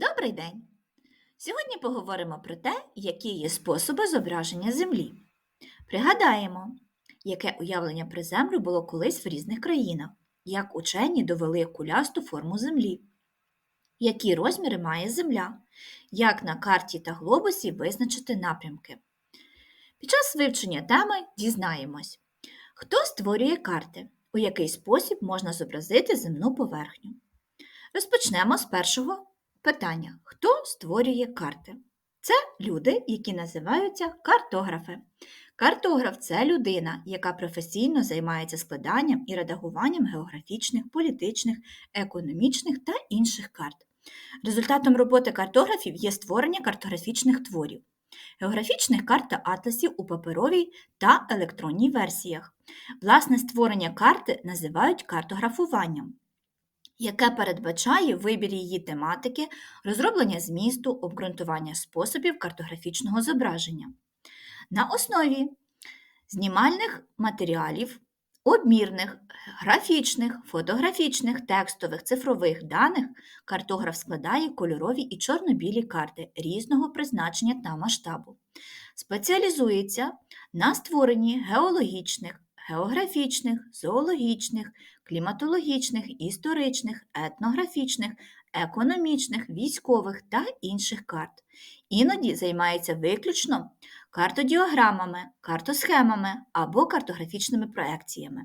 Добрий день! Сьогодні поговоримо про те, які є способи зображення Землі. Пригадаємо, яке уявлення про Землю було колись в різних країнах, як учені довели кулясту форму Землі, які розміри має Земля, як на карті та глобусі визначити напрямки. Під час вивчення теми дізнаємось, хто створює карти, у який спосіб можна зобразити земну поверхню. Розпочнемо з першого питання: хто створює карти? Це люди, які називаються картографи. Картограф це людина, яка професійно займається складанням і редагуванням географічних, політичних, економічних та інших карт. Результатом роботи картографів є створення картографічних творів, географічних карт та атласів у паперовій та електронній версіях. Власне створення карти називають картографуванням яке передбачає вибір її тематики, розроблення змісту, обґрунтування способів картографічного зображення. На основі знімальних матеріалів, обмірних, графічних, фотографічних, текстових, цифрових даних картограф складає кольорові і чорно-білі карти різного призначення та масштабу. Спеціалізується на створенні геологічних, географічних, зоологічних, кліматологічних, історичних, етнографічних, економічних, військових та інших карт. Іноді займається виключно картодіограмами, картосхемами або картографічними проекціями.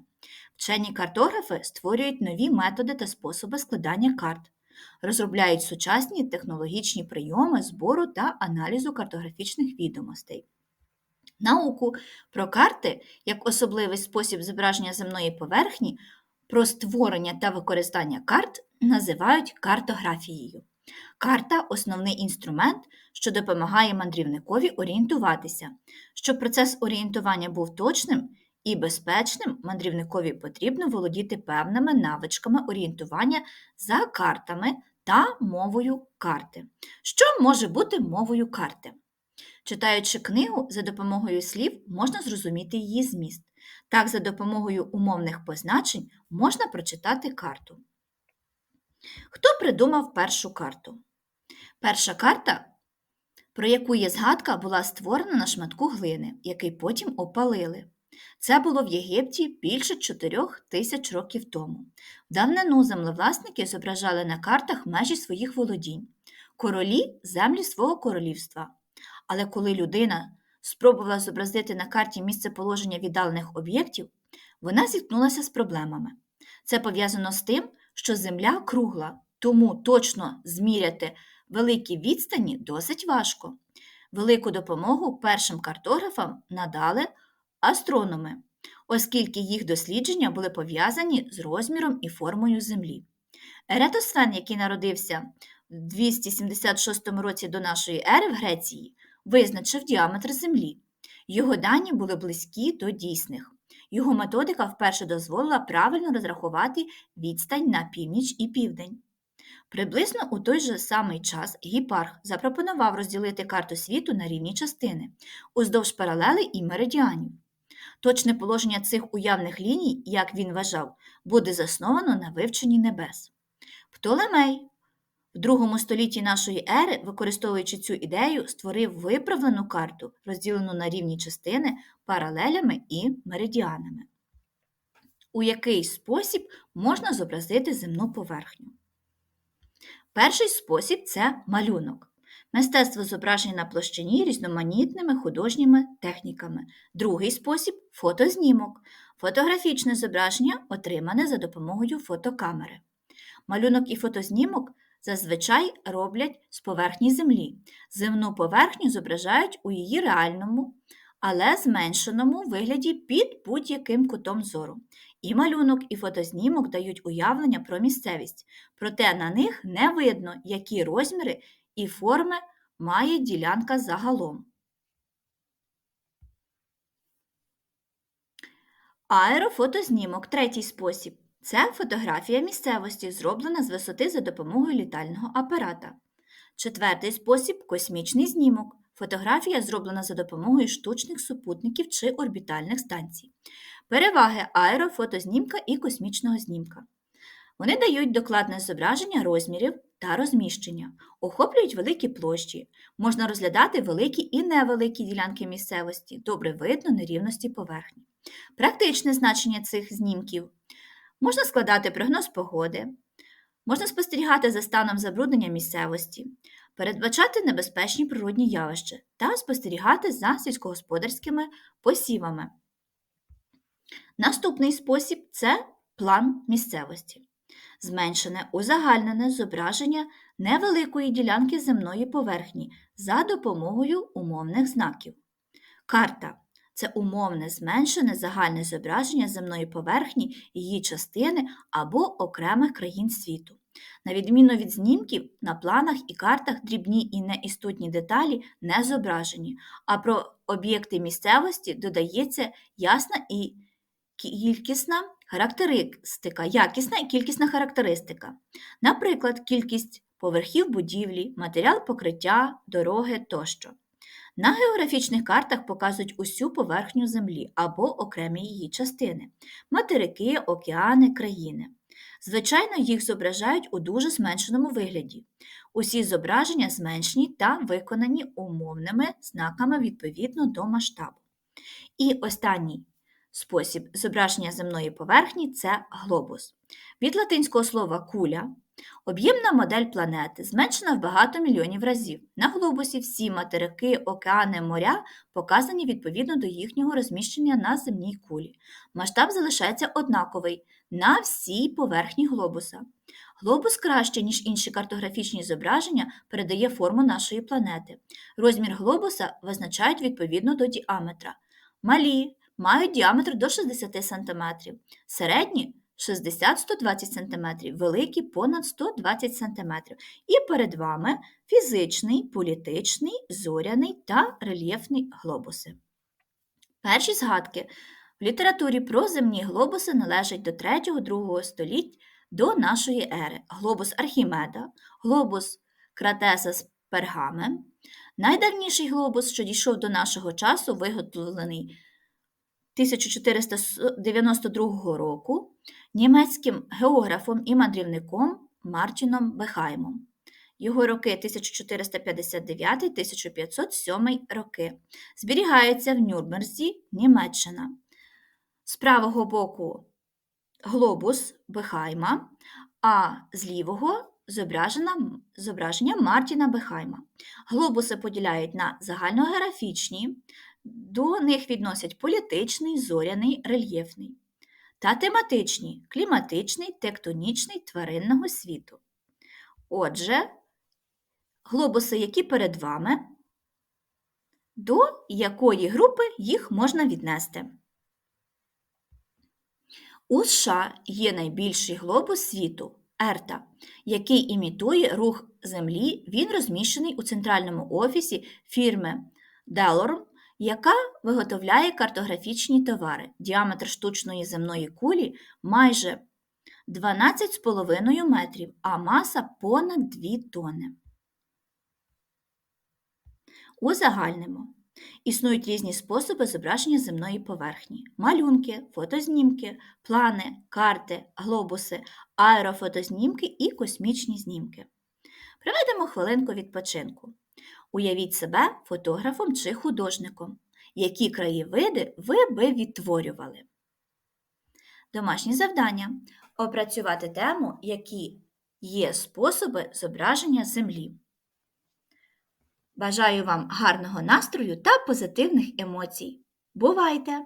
Вчені картографи створюють нові методи та способи складання карт, розробляють сучасні технологічні прийоми збору та аналізу картографічних відомостей. Науку про карти як особливий спосіб зображення земної поверхні, про створення та використання карт називають картографією. Карта основний інструмент, що допомагає мандрівникові орієнтуватися. Щоб процес орієнтування був точним і безпечним, мандрівникові потрібно володіти певними навичками орієнтування за картами та мовою карти. Що може бути мовою карти? Читаючи книгу, за допомогою слів можна зрозуміти її зміст. Так, за допомогою умовних позначень можна прочитати карту. Хто придумав першу карту? Перша карта, про яку є згадка, була створена на шматку глини, який потім опалили. Це було в Єгипті більше 4 тисяч років тому. В давнину землевласники зображали на картах межі своїх володінь, королі землі свого королівства. Але коли людина спробувала зобразити на карті місце положення віддалених об'єктів, вона зіткнулася з проблемами. Це пов'язано з тим, що Земля кругла, тому точно зміряти великі відстані досить важко. Велику допомогу першим картографам надали астрономи, оскільки їх дослідження були пов'язані з розміром і формою Землі. Еретосфен, який народився в 276 році до нашої ери в Греції, визначив діаметр Землі. Його дані були близькі до дійсних. Його методика вперше дозволила правильно розрахувати відстань на північ і південь. Приблизно у той же самий час Гіпарх запропонував розділити карту світу на рівні частини уздовж паралели і меридіанів. Точне положення цих уявних ліній, як він вважав, буде засновано на вивченні небес. Птолемей в другому столітті нашої ери, використовуючи цю ідею, створив виправлену карту, розділену на рівні частини паралелями і меридіанами. У який спосіб можна зобразити земну поверхню? Перший спосіб це малюнок. Мистецтво зображення на площині різноманітними художніми техніками. Другий спосіб фотознімок. Фотографічне зображення отримане за допомогою фотокамери. Малюнок і фотознімок зазвичай роблять з поверхні землі. Земну поверхню зображають у її реальному, але зменшеному вигляді під будь-яким кутом зору. І малюнок, і фотознімок дають уявлення про місцевість, проте на них не видно, які розміри і форми має ділянка загалом. Аерофотознімок третій спосіб. Це фотографія місцевості, зроблена з висоти за допомогою літального апарата. Четвертий спосіб космічний знімок. Фотографія зроблена за допомогою штучних супутників чи орбітальних станцій. Переваги аерофотознімка і космічного знімка. Вони дають докладне зображення розмірів та розміщення, охоплюють великі площі, можна розглядати великі і невеликі ділянки місцевості, добре видно нерівності поверхні. Практичне значення цих знімків можна складати прогноз погоди, можна спостерігати за станом забруднення місцевості, передбачати небезпечні природні явища та спостерігати за сільськогосподарськими посівами. Наступний спосіб це план місцевості. Зменшене узагальнене зображення невеликої ділянки земної поверхні за допомогою умовних знаків. Карта це умовне зменшене загальне зображення земної поверхні, її частини або окремих країн світу. На відміну від знімків, на планах і картах дрібні і неістотні деталі не зображені, а про об'єкти місцевості додається ясна і кількісна характеристика, якісна і кількісна характеристика. Наприклад, кількість поверхів будівлі, матеріал покриття, дороги тощо. На географічних картах показують усю поверхню Землі або окремі її частини материки, океани, країни. Звичайно, їх зображають у дуже зменшеному вигляді. Усі зображення зменшені та виконані умовними знаками відповідно до масштабу. І останній спосіб зображення земної поверхні це глобус. Від латинського слова куля об'ємна модель планети, зменшена в багато мільйонів разів. На глобусі всі материки, океани, моря показані відповідно до їхнього розміщення на земній кулі. Масштаб залишається однаковий на всій поверхні глобуса. Глобус краще, ніж інші картографічні зображення, передає форму нашої планети. Розмір глобуса визначають відповідно до діаметра. Малі мають діаметр до 60 см, середні 60-120 см, великі понад 120 см. І перед вами фізичний, політичний, зоряний та рельєфний глобуси. Перші згадки в літературі про земні глобуси належать до 3-2 століть до нашої ери. Глобус Архімеда, глобус Кратеса з Пергамем. Найдавніший глобус, що дійшов до нашого часу, виготовлений 1492 року німецьким географом і мандрівником Мартіном Бехаймом. Його роки 1459-1507 роки. Зберігається в Нюрнберзі, Німеччина. З правого боку глобус Бехайма, а з лівого зображення Мартіна Бехайма. Глобуси поділяють на загальногеографічні, до них відносять політичний, зоряний, рельєфний та тематичні кліматичний, тектонічний тваринного світу. Отже, глобуси, які перед вами, до якої групи їх можна віднести. У США є найбільший глобус світу Ерта, який імітує рух Землі. Він розміщений у центральному офісі фірми Delorme яка виготовляє картографічні товари. Діаметр штучної земної кулі майже 12,5 метрів, а маса понад 2 тони. Узагальнимо. Існують різні способи зображення земної поверхні: малюнки, фотознімки, плани, карти, глобуси, аерофотознімки і космічні знімки. Приведемо хвилинку відпочинку. Уявіть себе фотографом чи художником, які краєвиди ви би відтворювали. Домашнє завдання опрацювати тему, які є способи зображення землі. Бажаю вам гарного настрою та позитивних емоцій. Бувайте!